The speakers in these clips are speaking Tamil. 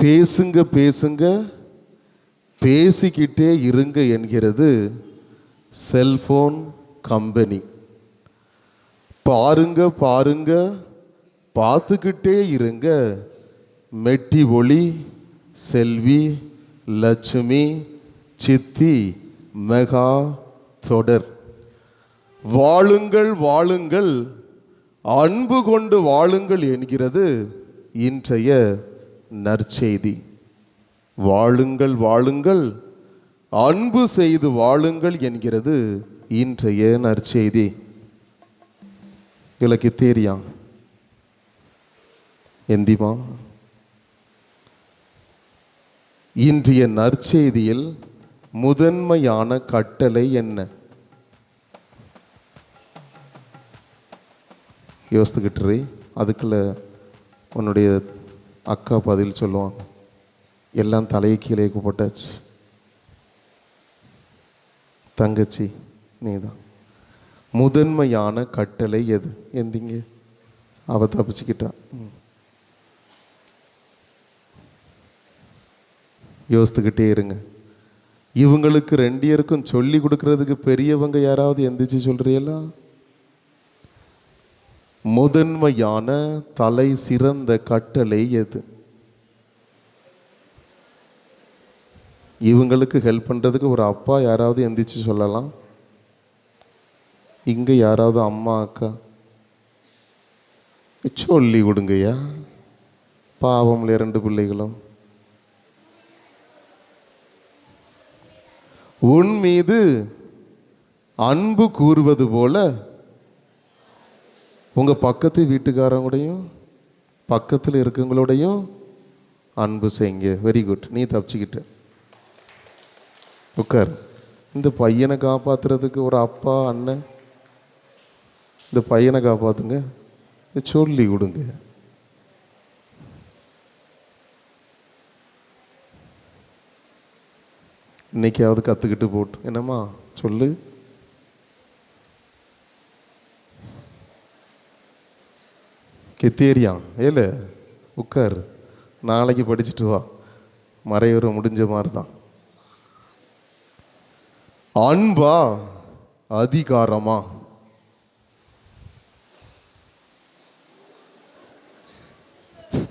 பேசுங்க பேசுங்க. பேசிக்கிட்டே இருங்க என்கிறது செல்ஃபோன் கம்பெனி. பாருங்க பாருங்க. பார்த்துக்கிட்டே இருங்க. மெட்டி ஒளி செல்வி லட்சுமி சித்தி மெகா தொடர். வாழுங்கள் வாழுங்கள். அன்பு கொண்டு வாழுங்கள் என்கிறது இன்றைய நற்செய்தி. வாழுங்கள் வாழுங்கள். அன்பு செய்து வாழுங்கள் என்கிறது இன்றைய நற்செய்தி. இலக்கு தேரியா? எந்திமா? இன்றைய நற்செய்தியில் முதன்மையான கட்டளை என்ன? யோசித்துக்கிட்டு அதுக்குள்ள உன்னுடைய அக்கா பதில் சொல்லுவாங்க. எல்லாம் தலையை கீழே கூப்பிட்டாச்சு. தங்கச்சி நீ தான் முதன்மையான கட்டளை எது? எந்திங்க. அவ தப்பிச்சுக்கிட்டா. ம். யோசித்துக்கிட்டே இருங்க. இவங்களுக்கு ரெண்டு பேருக்கும் சொல்லி கொடுக்கறதுக்கு பெரியவங்க யாராவது எந்திரிச்சு சொல்கிறீங்களா முதன்மையான தலை சிறந்த கட்டளை எது? இவங்களுக்கு ஹெல்ப் பண்ணுறதுக்கு ஒரு அப்பா யாராவது எந்திரிச்சு சொல்லலாம்? இங்கே யாராவது அம்மா அக்கா? சொல்லி கொடுங்கய்யா. பாவம்ல இரண்டு பிள்ளைகளும்? உன் மீது அன்பு கூறுவது போல உங்கள் பக்கத்து வீட்டுக்காரங்களோடையும் பக்கத்தில் இருக்கவங்களோடையும் அன்பு செய்யுங்க. வெரி குட் நீ தப்பிச்சுக்கிட்ட. உட்கார். இந்த பையனை காப்பாத்துறதுக்கு ஒரு அப்பா அண்ணன் இந்த பையனை காப்பாற்றுங்க சொல்லி கொடுங்க இன்னைக்காவது கற்றுக்கிட்டு போட்டு என்னம்மா? சொல்லு. கெத்தேரியான் ஏல உட்கார் நாளைக்கு படிச்சுட்டு வா. மறையுற முடிஞ்ச மாதிரி தான் அன்பா அதிகாரமா?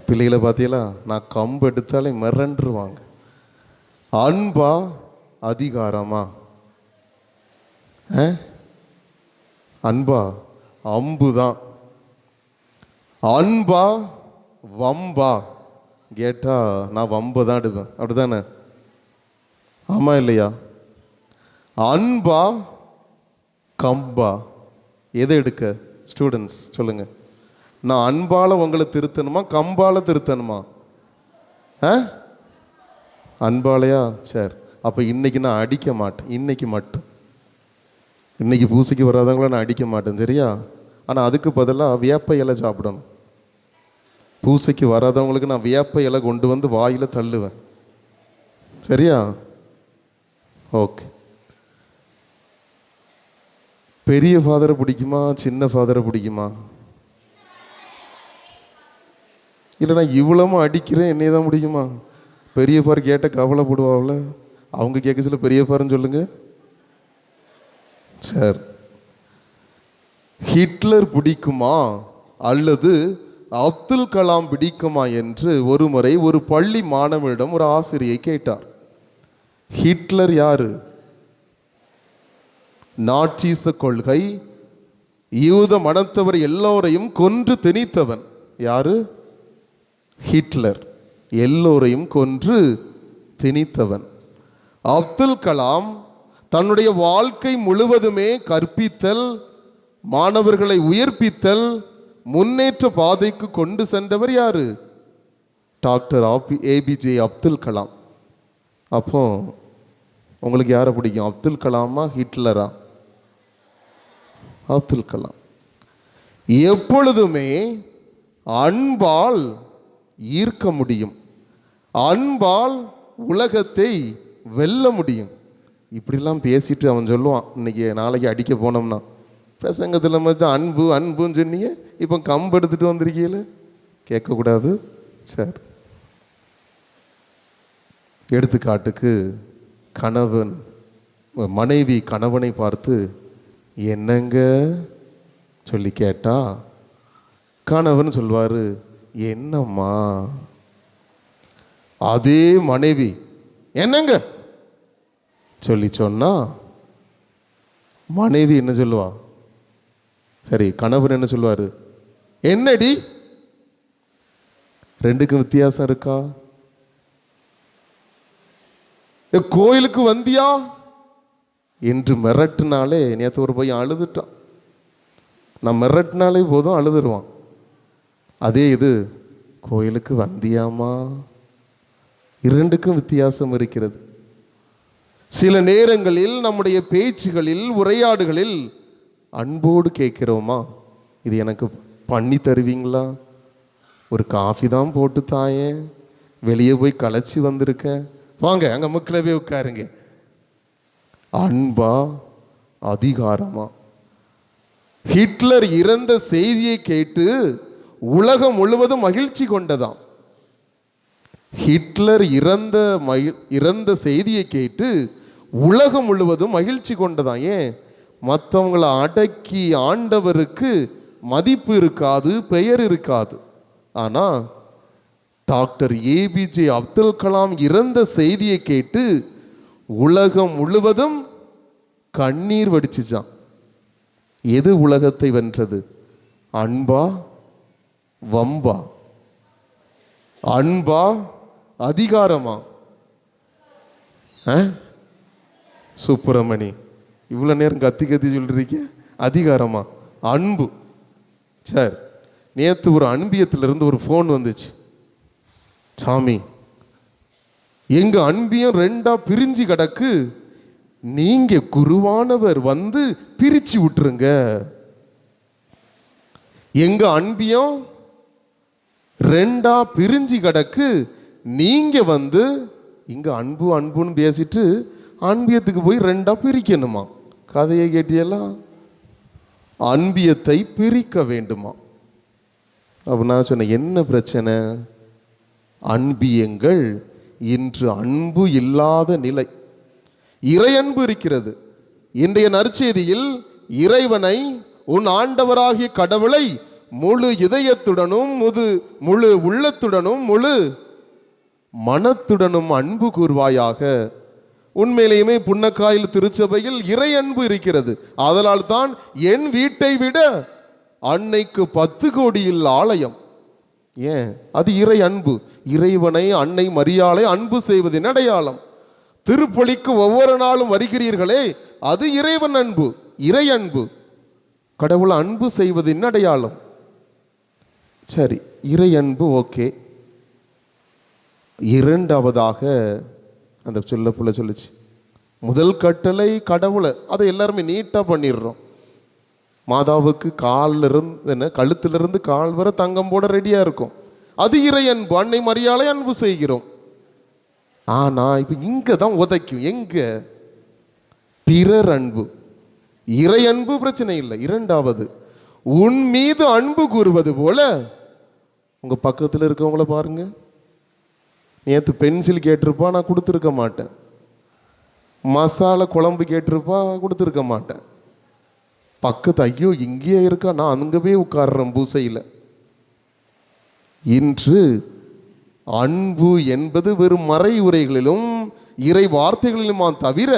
பிள்ளைகளை பார்த்தீங்களா நான் கம்பு எடுத்தாலே மிரண்டுருவாங்க. அன்பா அதிகாரமா? ஆ? அன்பா அம்பு தான் அன்பா வம்பா. கேட்டா நான் வம்பை தான் எடுப்பேன். அப்படிதானே ஆமாம் இல்லையா? அன்பா கம்பா. எதை எடுக்க? ஸ்டூடெண்ட்ஸ் சொல்லுங்க. நான் அன்பால் உங்களை திருத்தணுமா? கம்பால் திருத்தணுமா? ஆ? அன்பாலையா? சரி. அப்போ இன்றைக்கி நான் அடிக்க மாட்டேன். இன்றைக்கி மட்டும். இன்றைக்கி பூசைக்கு வராதவங்கள நான் அடிக்க மாட்டேன். சரியா? ஆனால் அதுக்கு பதிலாக வேப்ப இலை சாப்பிடணும். பூசைக்கு வராதவங்களுக்கு நான் வேப்ப இலை கொண்டு வந்து வாயில் தள்ளுவேன். சரியா? ஓகே. பெரிய ஃபாதரை பிடிக்குமா? சின்ன ஃபாதரை பிடிக்குமா? இல்லை நான் இவ்வளவும் அடிக்கிறேன் என்னைய தான் முடியுமா பெரிய ஃபார் கேட்ட கவலைப்படுவாவில் அவங்க கேட்க சொல்ல பெரிய பாருன்னு சொல்லுங்க. சரி. ஹிட்லர் பிடிக்குமா அல்லது அப்துல் கலாம் பிடிக்குமா என்று ஒரு முறை ஒரு பள்ளி மாணவனிடம் ஒரு ஆசிரியை கேட்டார். ஹிட்லர் யாரு? நாட்சீச கொள்கை யூத மனத்தவர் எல்லோரையும் கொன்று திணித்தவன் யாரு? ஹிட்லர். எல்லோரையும் கொன்று திணித்தவன். அப்துல் கலாம் தன்னுடைய வாழ்க்கை முழுவதுமே கற்பித்தல் மாணவர்களை உயிர்ப்பித்தல் முன்னேற்ற பாதைக்கு கொண்டு சென்றவர் யாரு? டாக்டர் ஆபி ஏபிஜே அப்துல் கலாம். அப்போ உங்களுக்கு யாரை பிடிக்கும்? அப்துல் கலாமா ஹிட்லரா? அப்துல் கலாம். எப்பொழுதுமே அன்பால் ஈர்க்க முடியும். அன்பால் உலகத்தை வெல்ல முடியும். இப்படிலாம் பேசிட்டு அவன் சொல்லுவான். இன்னைக்கு நாளைக்கு அடிக்க போனோம்னா. பிரசங்கத்தில் மச்சான் அன்பு அன்புன்னு சொன்னீங்க. இப்போ கம்பு எடுத்துகிட்டு வந்திருக்கீங்கள? கேட்கக்கூடாது. சார். எடுத்துக்காட்டுக்கு கணவன் மனைவி கணவனை பார்த்து என்னங்க? சொல்லி கேட்டா கணவன் சொல்வார் என்னம்மா? அதே மனைவி என்னங்க? சொல்லி சொன்னா மனைவி என்ன சொல்லுவா? சரி கணவன் என்ன சொல்லுவார் என்னடி? ரெண்டுக்கும் வித்தியாசம் இருக்கா? ஏ, கோயிலுக்கு வந்தியா? என்று மிரட்டினாலே நேற்று ஒரு பையன் அழுதுட்டான். நான் மிரட்டினாலே போதும் அழுதுருவான். அதே இது கோயிலுக்கு வந்தியாமா இரண்டுக்கும் வித்தியாசம் இருக்கிறது. சில நேரங்களில் நம்முடைய பேச்சுகளில் உரையாடுகளில் அன்போடு கேட்குறோமா? இது எனக்கு பண்ணி தருவீங்களா? ஒரு காஃபி தான் போட்டு தாயேன் வெளியே போய் களைச்சி வந்திருக்கேன். வாங்க அங்கே முக்கில் போய் உட்காருங்க. அன்பா அதிகாரமா. ஹிட்லர் இறந்த செய்தியை கேட்டு உலகம் முழுவதும் மகிழ்ச்சி கொண்டதாம். ஹிட்லர் இறந்த மகி இறந்த செய்தியை கேட்டு உலகம் முழுவதும் மகிழ்ச்சி கொண்டதான் ஏன்? மற்றவங்களை அடக்கி ஆண்டவருக்கு மதிப்பு இருக்காது பெயர் இருக்காது. ஆனால் டாக்டர் ஏபிஜே அப்துல் கலாம் இறந்த செய்தியை கேட்டு உலகம் முழுவதும் கண்ணீர் வடிச்சுச்சான் எது உலகத்தை வென்றது? அன்பா வம்பா? அன்பா அதிகாரமா? ஆ? சுப்பிரமணி. இவ்வளோ நேரம் கத்தி கத்தி சொல்றீங்க? அதிகாரமா? அன்பு. சார் நேற்று ஒரு அன்பியத்திலிருந்து ஒரு ஃபோன் வந்துச்சு. சாமி எங்கள் அன்பியம் ரெண்டாக பிரிஞ்சு கிடக்கு. நீங்கள் குருவானவர் வந்து பிரிச்சு விட்டுருங்க. எங்கள் அன்பியம் ரெண்டா பிரிஞ்சு கிடக்கு. நீங்கள் வந்து இங்கே அன்பு அன்புன்னு பேசிட்டு அன்பியத்துக்கு போய் ரெண்டாக பிரிக்கணுமா? கதையை கேட்டியெல்லாம் அன்பியத்தை பிரிக்க வேண்டுமா? அப்ப நான் சொன்னேன் என்ன பிரச்சனை? அன்பியங்கள் இன்று அன்பு இல்லாத நிலை. இறையன்பு இருக்கிறது. இன்றைய நற்செய்தியில் இறைவனை உன் ஆண்டவராகிய கடவுளை முழு இதயத்துடனும் முது முழு உள்ளத்துடனும் முழு மனத்துடனும் அன்பு கூர்வாயாக உண்மையிலேயுமே புன்னக்காயில் திருச்சபையில் இறை அன்பு இருக்கிறது. அதனால் தான் என் வீட்டை விட அன்னைக்கு பத்து கோடியில் ஆலயம். ஏன்? அது இறை அன்பு. இறைவனை அன்னை மரியாளை அன்பு செய்வதின் அடையாளம். திருப்பலிக்கு ஒவ்வொரு நாளும் வருகிறீர்களே அது இறைவன் அன்பு இறை அன்பு. கடவுள் அன்பு செய்வதின் அடையாளம். சரி இறை அன்பு ஓகே. இரண்டாவதாக அந்த சொல்ல புள்ள சொல்லுச்சு. முதல் கட்டளை கடவுளை. அதை எல்லாருமே நீட்டாக பண்ணிடுறோம். மாதாவுக்கு காலில் இருந்து என்ன கழுத்திலிருந்து கால் வரை தங்கம் போட ரெடியாக இருக்கும். அது இறை அன்பு அன்னை மரியாதை அன்பு செய்கிறோம். ஆனால் இப்போ இங்கே தான் உதைக்கும். எங்கே? பிறர் அன்பு. இறை அன்பு பிரச்சனை இல்லை. இரண்டாவது உன் மீது அன்பு கூறுவது போல உங்கள் பக்கத்தில் இருக்கவங்கள பாருங்கள் நேற்று பென்சில் கேட்டிருப்பா நான் கொடுத்துருக்க மாட்டேன். மசாலா குழம்பு கேட்டிருப்பா கொடுத்துருக்க மாட்டேன். பக்கத்து ஐயோ இங்கேயே இருக்கா? நான் அங்கே போய் உட்கார்றேன் பூசையில். இன்று அன்பு என்பது வெறும் மறை உரைகளிலும் இறை வார்த்தைகளிலுமா தவிர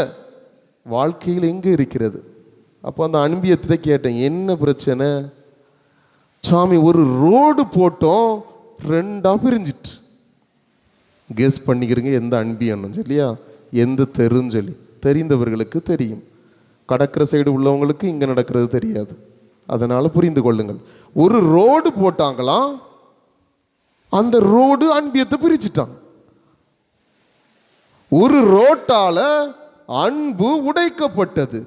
வாழ்க்கையில் எங்கே இருக்கிறது? அப்போ அந்த அன்பியத்தை கேட்டேன் என்ன பிரச்சனை? சாமி ஒரு ரோடு போட்டோம் ரெண்டாக பிரிஞ்சிட்டு. கெஸ் பண்ணிக்கிறீங்க எந்த அன்பியன்னு சொல்லியா எந்த தெருன்னு சொல்லி. தெரிந்தவர்களுக்கு தெரியும். கடற்கரை சைடு உள்ளவங்களுக்கு இங்கே நடக்கிறது தெரியாது. அதனால் புரிந்து கொள்ளுங்கள். ஒரு ரோடு போட்டாங்களாம் அந்த ரோடு அன்பியத்தை பிரிச்சிட்டான் ஒரு ரோட்டால அன்பு உடைக்கப்பட்டது.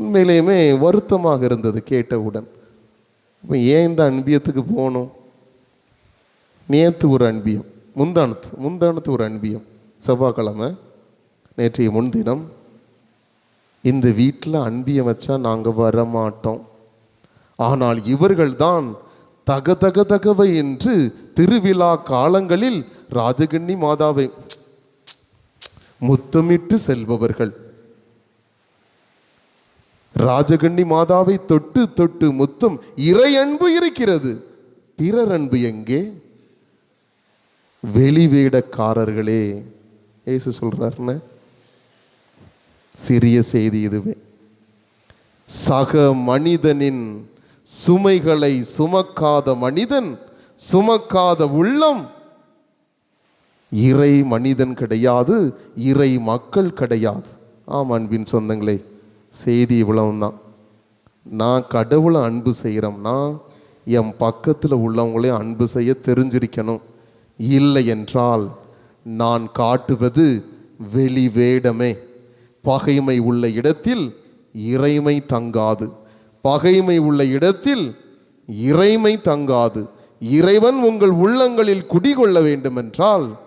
உண்மையிலேயுமே வருத்தமாக இருந்தது கேட்டவுடன். இப்போ ஏன் இந்த அன்பியத்துக்கு போகணும்? நேற்று ஒரு அன்பியம். முந்தானத்து முந்தானத்து ஒரு அன்பியம். செவ்வாய்க்கிழமை நேற்றைய முன்தினம் இந்த வீட்டில் அன்பியம் வச்சா நாங்கள் வர மாட்டோம் ஆனால் இவர்கள்தான் தக தக தகவை என்று திருவிழா காலங்களில் ராஜகண்ணி மாதாவை முத்தமிட்டு செல்பவர்கள். ராஜகண்ணி மாதாவை தொட்டு தொட்டு முத்தம் இறை அன்பு இருக்கிறது. பிறர் அன்பு எங்கே? வெளிவேடக்காரர்களே. ஏசு சொல்கிறாருன்னு சிறிய செய்தி இதுவே. சக மனிதனின் சுமைகளை சுமக்காத மனிதன் சுமக்காத உள்ளம் இறை மனிதன் கிடையாது இறை மக்கள் கிடையாது. ஆம் அன்பின் சொந்தங்களே செய்தி இவ்வளவுதான் நான் கடவுளை அன்பு செய்கிறோம்னா என் பக்கத்தில் உள்ளவங்களையும் அன்பு செய்ய தெரிஞ்சிருக்கணும். இல்லை என்றால் நான் காட்டுவது வெளி வேடமே பகைமை உள்ள இடத்தில் இறைமை தங்காது. பகைமை உள்ள இடத்தில் இறைமை தங்காது. இறைவன் உங்கள் உள்ளங்களில் குடிகொள்ள வேண்டுமென்றால்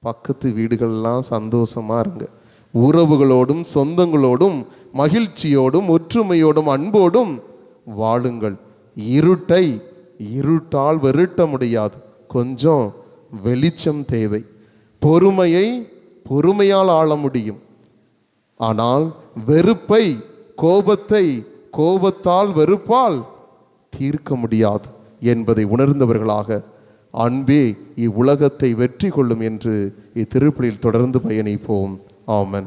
பக்கத்து வீடுகள்லாம் சந்தோஷமா இருங்க. உறவுகளோடும் சொந்தங்களோடும் மகிழ்ச்சியோடும் ஒற்றுமையோடும் அன்போடும் வாழுங்கள். இருட்டை இருட்டால் வெருட்ட முடியாது. கொஞ்சம் வெளிச்சம் தேவை. பொறுமையை பொறுமையால் ஆள முடியும். ஆனால் வெறுப்பை கோபத்தை கோபத்தால் வெறுப்பால் தீர்க்க முடியாது என்பதை உணர்ந்தவர்களாக அன்பே இவ்வுலகத்தை வெற்றி கொள்ளும் என்று இத்திருப்பலில் தொடர்ந்து பயணிப்போம். ஆமன்.